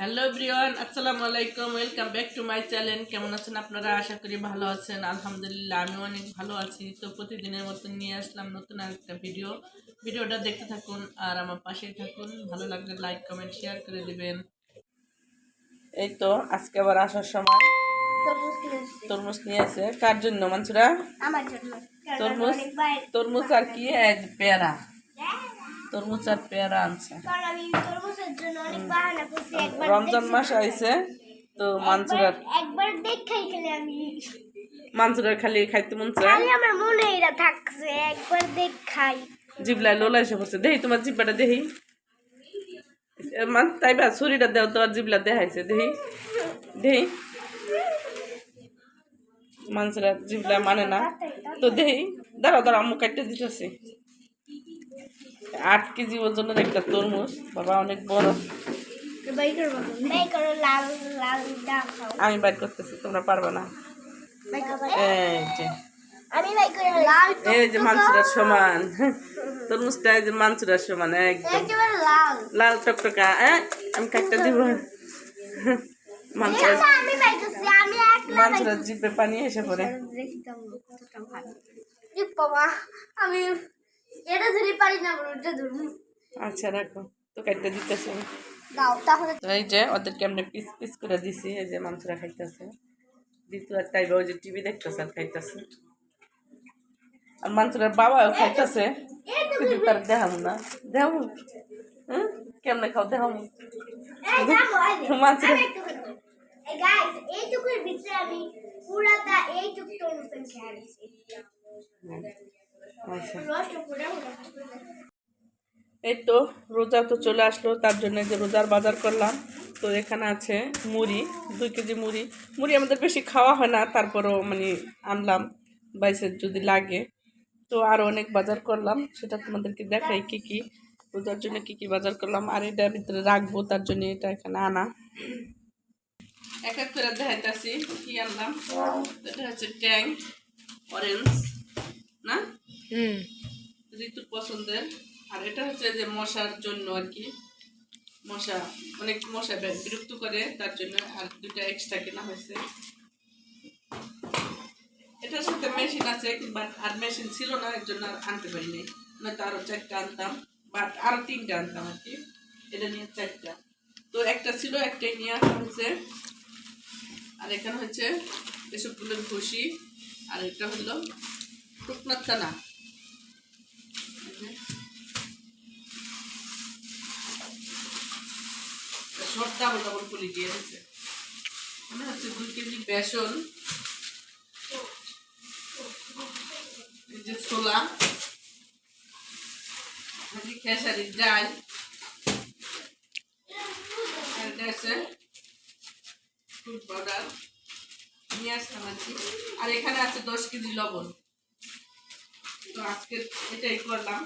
Hello everyone আসসালামু আলাইকুম welcome back to my channel কেমন আছেন আপনারা? আশা করি ভালো আছেন। আলহামদুলিল্লাহ আমি অনেক ভালো আছি। তো প্রতিদিনের মতন নিয়ে আসলাম নতুন একটা ভিডিও ভিডিওটা দেখতে থাকুন আর আমার পাশেই থাকুন। ভালো লাগলে লাইক কমেন্ট শেয়ার করে দিবেন। এই তো আজকে আবার আসার সময়। তরমুজ নিয়ে আছে। কার জন্য মানসুরা? আমার জন্য। তরমুজ তরমুজ আর কি? এক পেয়ারা। তরমুজ আর পেয়ারা আনছে। আমি রমজান মাস আইছে তো মানসুরার একবার দেখাই খেলে আমি। মানসুরার খালি খাইতে মন চায়। খালি আমার মনে এটা থাকছে একবার দেখাই। জিবলায় লোলা এসে পড়ছে। দেখি তোমার জিব্বাটা এ মান তাই বা ছুরিটা দেও তোমার জিবলা দেখাইছে দেখি দেখি মানসুরা জিবলা মানে না। তো দেখি দাঁড়াও দাঁড়াও আম্মু কাটতে দিতেছি। আট কেজি ওজনের একটা তরমুজ। বাবা, অনেক বড়। আমি বাইর করতেছি, তোমরা পারবে না। এই যে। সমান। তরমুজটা এই যে সমান লাল আমি জিভে পানি এসে আমি এটা যদি পারি না ওটা ধরুন। আচ্ছা রাখো। তো কাটতে দিতেছি আমি। দাও তাহলে তো এই যে ওদেরকে আমরা পিস পিস করে দিছি এই যে মাংসরা খাইতেছে। দ্বিতীয় আর তাইবা ওই যে টিভি দেখতেছে আর খাইতেছে। আর মাংসরার বাবাও খাইতেছে। কিন্তু তার দেখাবো না। দেখাবো হুম? কেমনে খাও যে। মাংসরা এইটুকুর ভিতরে আমি পুরাটা এইটুকু আচ্ছা। এই তো রোজা তো চলে আসলো, তার জন্য যে রোজার বাজার করলাম। তো এখানে আছে মুড়ি, দুই কেজি মুড়ি। মুড়ি আমাদের বেশি খাওয়া হয় না, তারপরও মানে আনলাম বাইসের যদি লাগে। তো আরও অনেক বাজার করলাম, সেটা তোমাদেরকে দেখাই কি কি। রোজার জন্য কি কি বাজার করলাম, আর এটা ভিতরে রাখব, তার জন্য এটা এখানে আনা। এক এক করে দেখাইতেছি কি আনলাম। এটা হচ্ছে ট্যাং অরেঞ্জ, না? হুম। ঋতুর পছন্দের আর এটা হচ্ছে যে মশার জন্য আর কি। মশা, অনেক মশা বিরক্ত করে, তার জন্য আর দুটা এক্সট্রা কেনা হয়েছে। এটার সাথে মেশিন আছে বাট আর মেশিন ছিল না, এর জন্য আর আনতে পারিনি নয়তো আরও চারটা আনতাম বাট আরও তিনটা আনতাম আর কি। এটা নিয়ে চারটা। তো একটা ছিল, একটাই নিয়ে আসা হয়েছে। আর এখানে হচ্ছে এসবগুলোর ভুসি আর এটা হলো শুকনার দানা সব ডাবল ডাবল করে দিয়ে দিচ্ছে মনে হচ্ছে দুই কেজি বেসন। এই যে ছোলা। খেসারির ডাল। নিয়ে আসলাম আর আর এখানে আছে দশ কেজি লবণ। তো আজকে এটাই করলাম।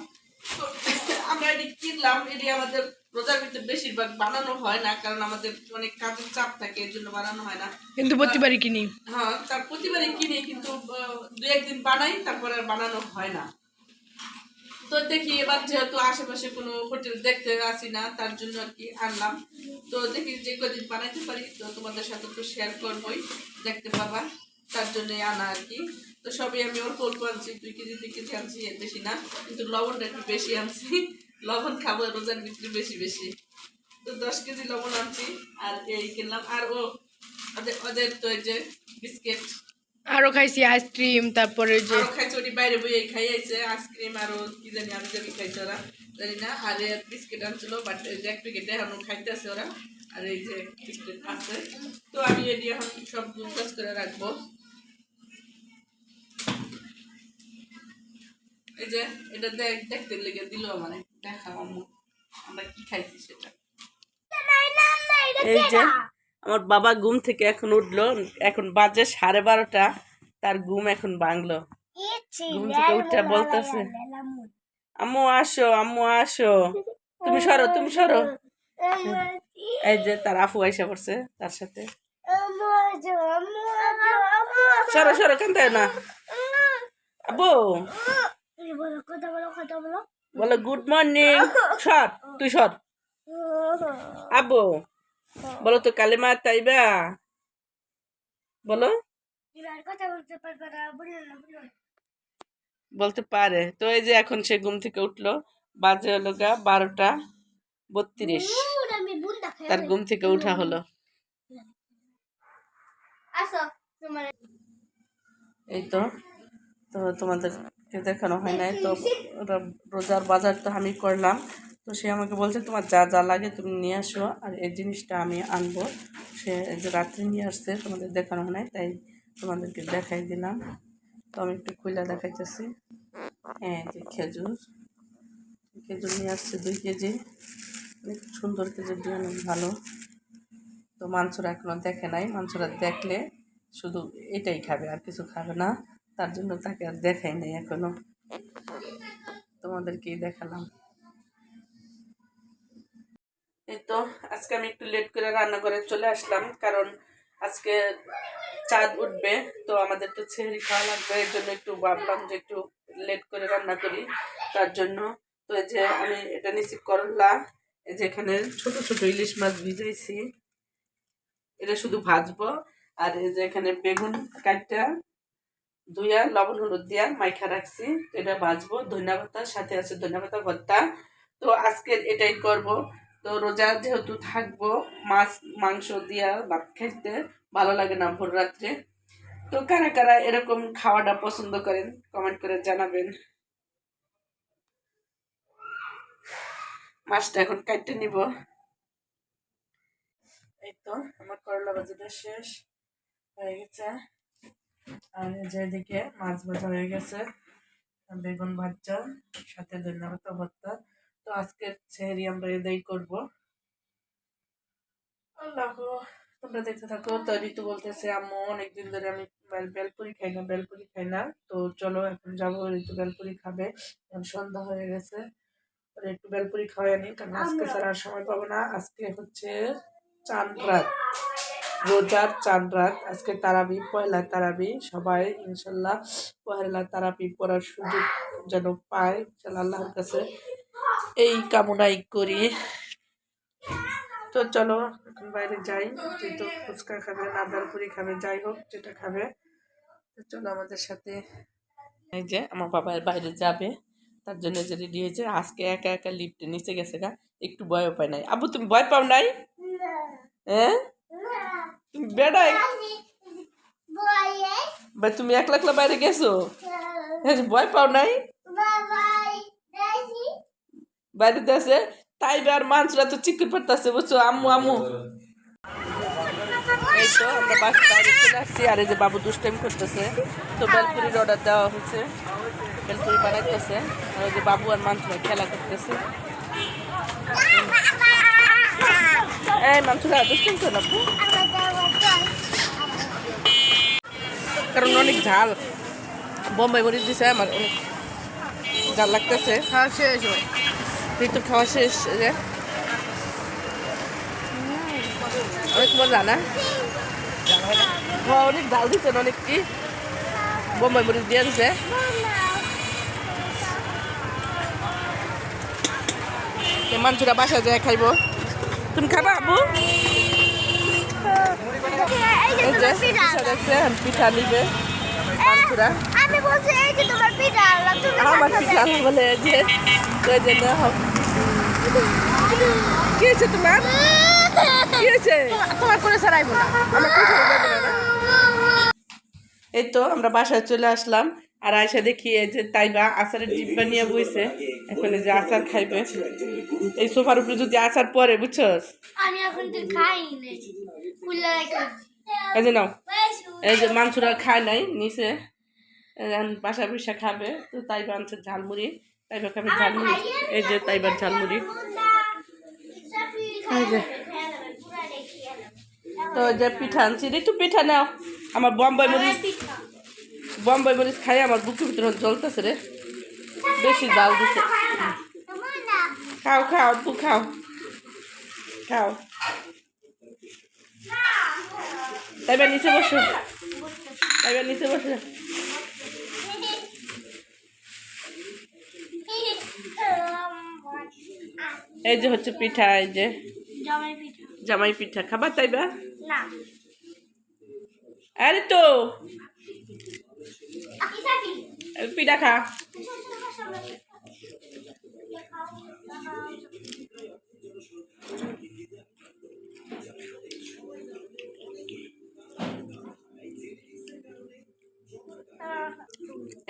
আমরা এটি কিনলাম এটি আমাদের রোজার ভিতরে বেশিরভাগ বানানো হয় না কারণ আমাদের অনেক কাজের চাপ থাকে এর জন্য বানানো হয় না। কিন্তু প্রতিবারই কিনি। হ্যাঁ তার প্রতিবারই কিনি কিন্তু দু একদিন বানাই তারপরে আর বানানো হয় না। তো দেখি এবার যেহেতু আশেপাশে কোনো হোটেল দেখতে আসি না তার জন্য আর কি আনলাম। তো দেখি যে কদিন বানাইতে পারি তো তোমাদের সাথে তো শেয়ার করবোই দেখতে পাবা। তার জন্য আনা আর কি। তো সবই আমি অল্প অল্প আনছি দুই কেজি দুই কেজি আনছি এর বেশি না। কিন্তু লবণটা একটু বেশি আনছি। লবণ খাব রোজার ভিতরে বেশি বেশি। তো দশ কেজি লবণ আনছি আর এই কিনলাম। আর ও ওদের ওদের তো এই যে বিস্কিট। আরও খাইছি আইসক্রিম তারপরে যে আরও খাইছে ওটি বাইরে বইয়ে খাই আইছে। আইসক্রিম আরও কি জানি আমি জানি খাইছে ওরা জানি না। আর বিস্কিট আনছিল বাট এক প্যাকেট এখন খাইতেছে ওরা। আর এই যে বিস্কিট আছে। তো আমি এটি এখন সব কাজ করে রাখব। এই যে, এটা দেখ, দেখতে লেগে দিল মানে দেখা আম্মু, আমরা কি খাইছি সেটা? এই যে, আমার বাবা ঘুম থেকে এখন উঠল, এখন বাজে সাড়ে বারোটা, তার ঘুম এখন ভাঙলো। ঘুম থেকে উঠে বলতেছে, আম্মু, আসো আম্মু, আসো। তুমি সরো তুমি সরো। এই যে, তার আফু আইসা পড়ছে তার সাথে। সরো সরো, কেন না। আবু কথা বলো কথা বলো। বলো গুড মর্নিং সর তুই সর। আবু বলো তো কালেমা তাইবা? বলো। কথা বলতে পারবে না না বলতে পারে। তো এই যে এখন সে ঘুম থেকে উঠল বাজে হলো গা বারোটা বত্রিশ। তার ঘুম থেকে উঠা হলো। এই তো তো তোমাদেরকে দেখানো হয় নাই। তো রোজার বাজার তো আমি করলাম। তো সে আমাকে বলছে, তোমার যা যা লাগে তুমি নিয়ে আসো। আর এই জিনিসটা আমি আনব। সে যে রাত্রে নিয়ে আসছে, তোমাদের দেখানো হয় নাই, তাই তোমাদেরকে দেখাই দিলাম। তো আমি একটু খুলে দেখাইতেছি। হ্যাঁ যে খেজুর। খেজুর নিয়ে আসছে দুই কেজি। অনেক সুন্দর খেজুর দিয়ে, অনেক ভালো। তো মাংসরা এখনও দেখে নাই। মাংসরা দেখলে শুধু এটাই খাবে, আর কিছু খাবে না। তার জন্য তাকে আর দেখাই নাই এখনও। তোমাদেরকেই দেখালাম। এই তো, আজকে আমি একটু লেট করে রান্না করে চলে আসলাম, কারণ আজকে চাঁদ উঠবে, তো আমাদের তো ছেড়ি খাওয়া লাগবে, এর জন্য একটু ভাবলাম যে একটু লেট করে রান্না করি, তার জন্য। তো এই যে আমি এটা নিচ্ছি করলা, এই যে এখানে ছোট ছোট ইলিশ মাছ ভিজাইছি, এটা শুধু ভাজবো, আর এই যে এখানে বেগুন কাটটা ধুইয়া লবণ, হলুদ দিয়া মাইখা রাখছি। এটা ভাজবো ধনিয়া পাতার সাথে আছে ধনিয়া পাতা ভর্তা। তো আজকে এটাই করব। তো রোজা যেহেতু থাকব, মাছ, মাংস দিয়া ভাত খাইতে ভালো লাগে না ভোর রাত্রে। তো কারা কারা এরকম খাওয়াটা পছন্দ করেন কমেন্ট করে জানাবেন। মাছটা এখন কাটতে নিব। এই তো, আমার করলা ভাজিটা শেষ হয়ে গেছে। আর এই যে এদিকে মাছ ভাজা হয়ে গেছে বেগুন ভাজা সাথে ধন্যবাদ ভর্তা। তো আজকের সেহেরি আমরা এদাই করব। আল্লাহ তোমরা দেখতে থাকো তো ঋতু বলতেছে আম্মু অনেকদিন ধরে আমি বেলপুরি খাই না বেলপুরি খাই না। তো চলো এখন যাব ঋতু বেলপুরি খাবে। এখন সন্ধ্যা হয়ে গেছে। একটু বেলপুরি খাওয়াই নি কারণ আজকে ছাড়া আর সময় পাবো না। আজকে হচ্ছে চান রাত। রোজার চান রাত, আজকে তারাবি, পয়লা তারাবি, সবাই ইনশাল্লাহ পয়লা তারাবি পড়ার সুযোগ যেন পায়, ইনশাল্লাহ আল্লাহর কাছে এই কামনাই করি। তো চলো, এখন বাইরে যাই, যেহেতু ফুচকা খাবে না বেলপুরি খাবে, যাই হোক, যেটা খাবে। তো চলো আমাদের সাথে, এই যে আমার বাবা বাইরে যাবে, তার জন্য যে রেডি হয়েছে, আজকে একা একা লিফটে নিচে গেছে গা, একটু ভয়ও পায় নাই। আবু তুমি ভয় পাও নাই? হ্যাঁ? বেড়াই তুমি একলা একলা বাইরে গেছো? ভয় পাও নাই? বাইরে দেশে তাই আর মানুষরা তো চিকুর পারতেছে, বুঝছ? আম্মু আম্মু। এই তো আমরা বাস বাইরে চলে আর যে বাবু দুষ্টাইম করতেছে। তো বেলপুরির অর্ডার দেওয়া হয়েছে। বেলপুরি বানাইতেছে, আর ওই যে বাবু আর মানুষরা খেলা করতেছে। এই মানুষরা দুষ্টাইম করে না, আপু? কারণ অনেক ঝাল। বোম্বাই মরিচ দিছে আমার অনেক ঝাল লাগতেছে। খাওয়া শেষ হয়। তো খাওয়া শেষ যে। অনেক মজা না? হ্যাঁ অনেক ডাল দিচ্ছেন অনেক কি? বোম্বাই মরিচ দিয়ে দিছে। মাংসটা বাসা যায় খাইব। তুমি খাবা আবু পিঠা দেখছে পিঠা নিবে। মাংসরা আমি বলছি এই যে তোমার পিঠা আনলাম তুমি আমার পিঠা বলে যে ওই জন্য কি হয়েছে তোমার? কি হয়েছে? তোমার করে ছাড়াইবো না। আমার কোথাও যাবে না না? এই তো আমরা বাসায় চলে আসলাম। আর আয়সা দেখি এই যে তাইবা আচারের ডিব্বা নিয়ে বইছে। এখন এই যে আচার খাইবে। এই সোফার উপরে যদি আচার পরে বুঝছস? আমি এখন তো খাই এই যে নাও। এই যে মাংসরা খায় নাই নিচে বাসা বসে খাবে তো তাইবা আনছে ঝালমুড়ি। তাইবা খাবে ঝালমুড়ি। এই যে তাইবার ঝালমুড়ি। এই যে। তো এই যে পিঠা আনছি। একটু পিঠা নাও। আমার বম্বাই মরিচ বম্বাই মরিচ খাই আমার বুকের ভিতরে জ্বলতেছে রে। বেশি জাল দিছে। খাও খাও আব্বু খাও। খাও। তাইবার নিচে বসো। তাইবার নিচে বসো। এই যে হচ্ছে পিঠা এই যে জামাই পিঠা। খাবার তাইবা না। আরে তো। আকি থাকি এই পিঠা খা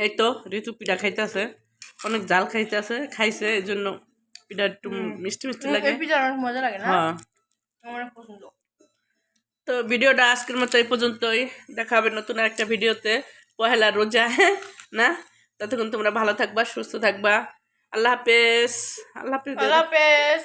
এই তো ঋতু পিঠা খাইতেছে। অনেক জাল খাইতেছে খাইছে এই জন্য পিঠা একটু মিষ্টি মিষ্টি লাগে। পিঠা অনেক মজা লাগে না? হ্যাঁ। আমার পছন্দ। তো ভিডিওটা আজকের মতো এই পর্যন্তই। দেখা হবে নতুন একটা ভিডিওতে। পহেলা রোজা না? ততক্ষণ তোমরা ভালো থাকবা সুস্থ থাকবা। আল্লাহ হাফেজ। আল্লাহ হাফেজ। আল্লাহ হাফেজ।